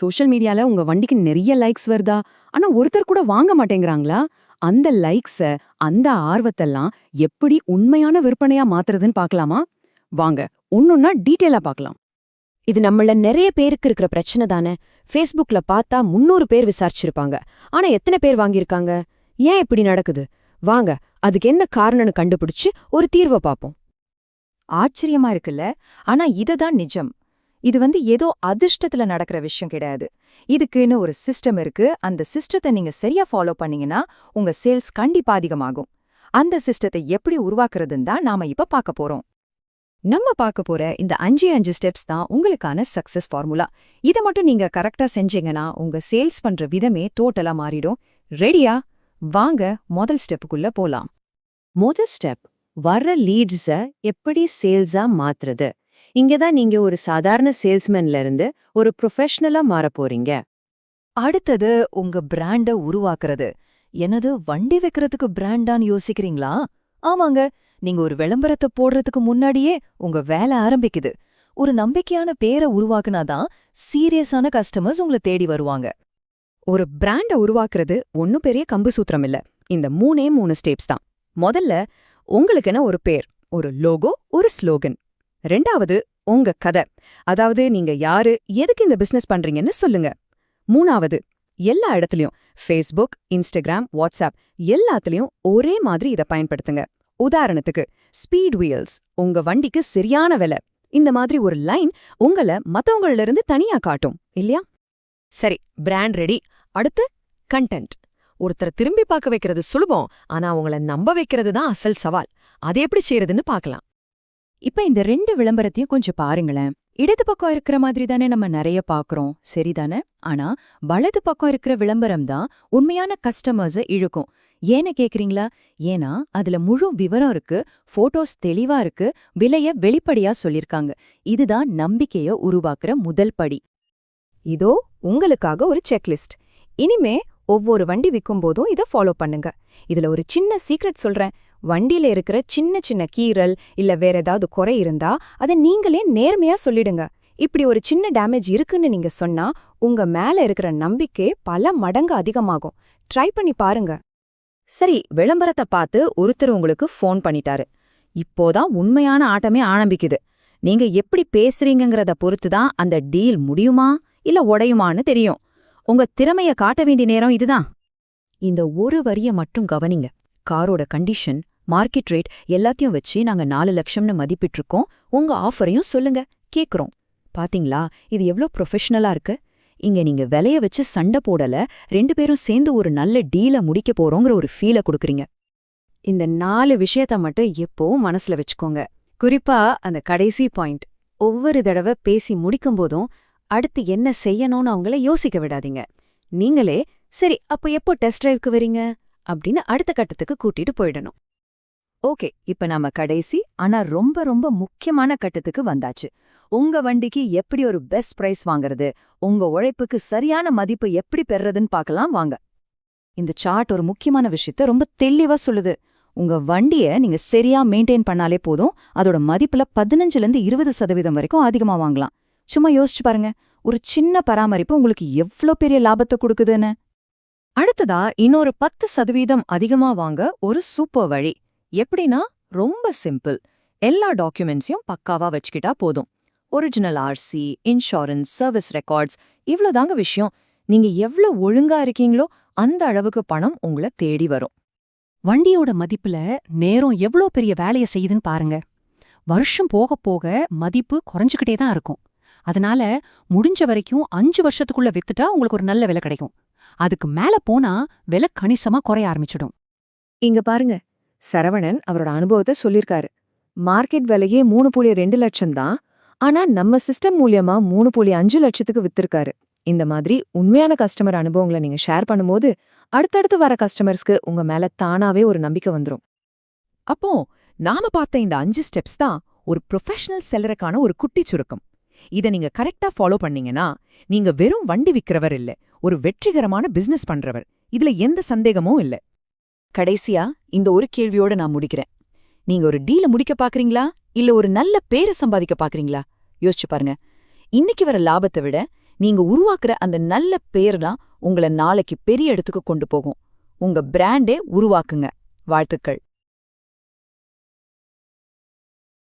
Social மீடியால உங்க வண்டிக்கு நிறைய லைக்ஸ் வருதா? ஆனா ஒருத்தர் கூட வாங்க மாட்டேங்கிறாங்களா? அந்த லைக்ஸ அந்த ஆர்வத்தெல்லாம் எப்படி உண்மையான விற்பனையா மாத்துறதுன்னு பார்க்கலாமா? வாங்க ஒன்னொன்னா டீட்டெயிலா பார்க்கலாம். இது நம்மள நிறைய பேருக்கு இருக்கிற பிரச்சனை தானே? ஃபேஸ்புக்ல பார்த்தா முன்னூறு பேர் விசாரிச்சிருப்பாங்க. ஆனா எத்தனை பேர் வாங்கியிருக்காங்க? ஏன் இப்படி நடக்குது? வாங்க அதுக்கு என்ன காரணம்னு கண்டுபிடிச்சு ஒரு தீர்வை பார்ப்போம். ஆச்சரியமா இருக்குல்ல? ஆனா இததான் நிஜம். இது வந்து ஏதோ அதிர்ஷ்டத்துல நடக்கிற விஷயம் கிடையாது. இதுக்குன்னு ஒரு சிஸ்டம் இருக்கு. அந்த சிஸ்டத்தை நீங்க சரியா ஃபாலோ பண்ணீங்கன்னா உங்க சேல்ஸ் கண்டிப்பா அதிகமாகும். அந்த சிஸ்டத்தை எப்படி உருவாக்குறதுன்னு தான் நாம இப்ப பார்க்க போறோம். நம்ம பார்க்க போற இந்த அஞ்சு அஞ்சு ஸ்டெப்ஸ் தான் உங்களுக்கான சக்சஸ் ஃபார்முலா இதை மட்டும் நீங்க கரெக்டா செஞ்சீங்கன்னா உங்க சேல்ஸ் பண்ற விதமே டோட்டலா மாறிடும். ரெடியா வாங்க முதல் ஸ்டெப்புக்குள்ள போலாம். முதல் ஸ்டெப் வர்ற லீட்ஸ எப்படி சேல்ஸா மாத்துறது? இங்கதான் நீங்க ஒரு சாதாரண சேல்ஸ்மேன்ல இருந்து ஒரு ப்ரொஃபஷனலா மாற போறீங்க. அடுத்தது உங்க பிராண்ட உருவாக்குறது. எனது வண்டி வைக்கிறதுக்கு பிராண்டான்னு யோசிக்கிறீங்களா? ஆமாங்க நீங்க ஒரு விளம்பரத்தை போடுறதுக்கு முன்னாடியே உங்க வேலை ஆரம்பிக்குது. ஒரு நம்பிக்கையான பேரை உருவாக்குனாதான் சீரியஸான கஸ்டமர்ஸ் உங்களை தேடி வருவாங்க. ஒரு பிராண்ட உருவாக்குறது ஒன்னும் பெரிய கம்பு சூத்திரம் இல்ல. இந்த மூணே மூணு ஸ்டெப்ஸ் தான். முதல்ல உங்களுக்கென ஒரு பேர் ஒரு லோகோ ஒரு ஸ்லோகன். ரெண்டாவது உங்க கதை. அதாவது நீங்க யாரு எதுக்கு இந்த பிசினஸ் பண்றீங்கன்னு சொல்லுங்க. மூணாவது எல்லா இடத்துலயும் ஃபேஸ்புக் இன்ஸ்டாகிராம் வாட்ஸ்அப் எல்லாத்துலயும் ஒரே மாதிரி இதை பயன்படுத்துங்க. உதாரணத்துக்கு ஸ்பீட் வீல்ஸ் உங்க வண்டிக்கு சரியான விலை. இந்த மாதிரி ஒரு லைன் உங்களை மத்தவங்கள இருந்து தனியா காட்டும் இல்லையா? சரி பிராண்ட் ரெடி அடுத்து கண்டென்ட் ஒருத்தரை திரும்பி பார்க்க வைக்கிறது சுலபம் ஆனா அவங்கள நம்ப வைக்கிறது தான் அசல் சவால். அதை எப்படி செய்யறதுன்னு பார்க்கலாம். இப்ப இந்த ரெண்டு விளம்பரத்தையும் கொஞ்சம் பாருங்களேன். இடது பக்கம் இருக்கிற மாதிரி தானே நம்ம நிறைய பாக்குறோம். சரிதானே ஆனா வலது பக்கம் இருக்கிற விளம்பரம் தான் உண்மையான கஸ்டமர்ஸ இழுக்கும். ஏன்னு கேக்குறீங்களா? ஏன்னா அதுல முழு விவரம் இருக்கு போட்டோஸ் தெளிவா இருக்கு விலைய வெளிப்படையா சொல்லிருக்காங்க. இதுதான் நம்பிக்கைய உருவாக்குற முதல் படி. இதோ உங்களுக்காக ஒரு செக்லிஸ்ட். இனிமே ஒவ்வொரு வண்டி விற்கும் போதும் இதை ஃபாலோ பண்ணுங்க. இதுல ஒரு சின்ன சீக்ரெட் சொல்றேன். வண்டியில இருக்கிற சின்ன சின்ன கீறல் இல்ல வேற ஏதாவது குறை இருந்தா அதை நீங்களே நேர்மையா சொல்லிடுங்க. இப்படி ஒரு சின்ன டேமேஜ் இருக்குன்னு நீங்க சொன்னா உங்க மேல இருக்கிற நம்பிக்கை பல மடங்கு அதிகமாகும். ட்ரை பண்ணி பாருங்க. சரி விளம்பரத்தை பார்த்து ஒருத்தர் உங்களுக்கு ஃபோன் பண்ணிட்டாரு. இப்போதான் உண்மையான ஆட்டமே ஆரம்பிக்குது. நீங்க எப்படி பேசுறீங்கங்கறத பொறுத்து தான் அந்த டீல் முடியுமா இல்ல உடையுமான்னு தெரியும். உங்க திறமைய காட்ட வேண்டிய நேரம் இதுதான். இந்த ஒரு வரிய மட்டும் கவனிங்க. காரோட கண்டிஷன் மார்க்கெட் ரேட் எல்லாத்தையும் வச்சு நாங்க நாலு லட்சம்னு மதிப்பிட்டிருக்கோம். உங்க ஆஃபரையும் சொல்லுங்க. கேக்குறோம். பாத்தீங்களா? இது எவ்ளோ ப்ரொஃபஷனலா இருக்கு? இங்க நீங்க விலைய வச்சு சண்டை போடல. ரெண்டு பேரும் சேர்ந்து ஒரு நல்ல டீல முடிக்க போறோங்கிற ஒரு ஃபீல கொடுக்குறீங்க. இந்த நாலு விஷயத்த மட்டும் எப்பவும் மனசுல வச்சுக்கோங்க. குறிப்பா அந்த கடைசி பாயிண்ட் ஒவ்வொரு தடவை பேசி முடிக்கும்போதும் அடுத்து என்ன செய்யணும்னு அவங்கள யோசிக்க விடாதீங்க. நீங்களே சரி அப்போ எப்போ டெஸ்ட் டிரைவ்க்கு வரீங்க? அப்படின்னு அடுத்த கட்டத்துக்கு கூட்டிட்டு போயிடணும். ஓகே இப்ப நாம கடைசி ஆனா ரொம்ப ரொம்ப முக்கியமான கட்டத்துக்கு வந்தாச்சு. உங்க வண்டிக்கு எப்படி ஒரு பெஸ்ட் பிரைஸ் வாங்குறது உங்க உழைப்புக்கு சரியான மதிப்பு எப்படி பெறறதுன்னு பார்க்கலாம் வாங்க. இந்த சார்ட் ஒரு முக்கியமான விஷயத்த ரொம்ப தெளிவா சொல்லுது. உங்க வண்டிய நீங்க சரியா மெயின்டைன் பண்ணாலே போதும் அதோட மதிப்புல பதினஞ்சுல இருந்து இருபது சதவீதம் வரைக்கும் அதிகமா வாங்கலாம். சும்மா யோசிச்சு பாருங்க ஒரு சின்ன பராமரிப்பு உங்களுக்கு எவ்ளோ பெரிய லாபத்தை கொடுக்குதுன்னு? அடுத்ததா இன்னொரு பத்து சதவீதம் அதிகமா வாங்க ஒரு சூப்பர் வழி. எப்படின்னா ரொம்ப சிம்பிள். எல்லா டாக்குமெண்ட்ஸையும் பக்காவா வச்சுக்கிட்டா போதும். Original RC insurance service records இவ்ளோதாங்க விஷயம். நீங்க எவ்ளோ ஒழுங்கா இருக்கீங்களோ அந்த அளவுக்கு பணம் உங்களை தேடி வரும். வண்டியோட மதிப்புல நேரம் எவ்ளோ பெரிய வேலைய செய்யுதுன்னு பாருங்க. வருஷம் போக போக மதிப்பு குறைஞ்சுக்கிட்டே தான் இருக்கும். அதனால முடிஞ்ச வரைக்கும் அஞ்சு வருஷத்துக்குள்ள வித்துட்டா உங்களுக்கு ஒரு நல்ல விலை கிடைக்கும். அதுக்கு மேல போனா விலை கணிசமா குறைய ஆரம்பிச்சிடும். இங்க பாருங்க சரவணன் அவரோட அனுபவத்தை சொல்லிருக்காரு. மார்க்கெட் விலையே மூணு புள்ளி ரெண்டு லட்சம் தான் ஆனா நம்ம சிஸ்டம் மூலியமா மூணு புள்ளி அஞ்சு லட்சத்துக்கு வித்திருக்காரு. இந்த மாதிரி உண்மையான கஸ்டமர் அனுபவங்களை நீங்க ஷேர் பண்ணும்போது அடுத்தடுத்து வர கஸ்டமர்ஸ்க்கு உங்க மேல தானாவே ஒரு நம்பிக்கை வந்துரும். அப்போ நாம பார்த்த இந்த அஞ்சு ஸ்டெப்ஸ் தான் ஒரு ப்ரொஃபஷனல் செல்லருக்கான ஒரு குட்டி சுருக்கம். இத நீங்க கரெக்டா ஃபாலோ பண்ணீங்கன்னா நீங்க வெறும் வண்டி விக்கிறவர் இல்ல ஒரு வெற்றிகரமான பிசினஸ் பண்றவர். இதுல எந்த சந்தேகமும் இல்ல. கடைசியா இந்த ஒரு கேள்வியோட நான் முடிக்கிறேன். நீங்க ஒரு டீல முடிக்க பாக்குறீங்களா? இல்ல ஒரு நல்ல பேரை சம்பாதிக்க பாக்குறீங்களா? யோசிச்சு பாருங்க. இன்னைக்கு வர லாபத்தை விட நீங்க உருவாக்குற அந்த நல்ல பேர் தான் உங்களை நாளைக்கு பெரிய இடத்துக்கு கொண்டு போகும். உங்க பிராண்டே உருவாக்குங்க. வாழ்த்துக்கள்.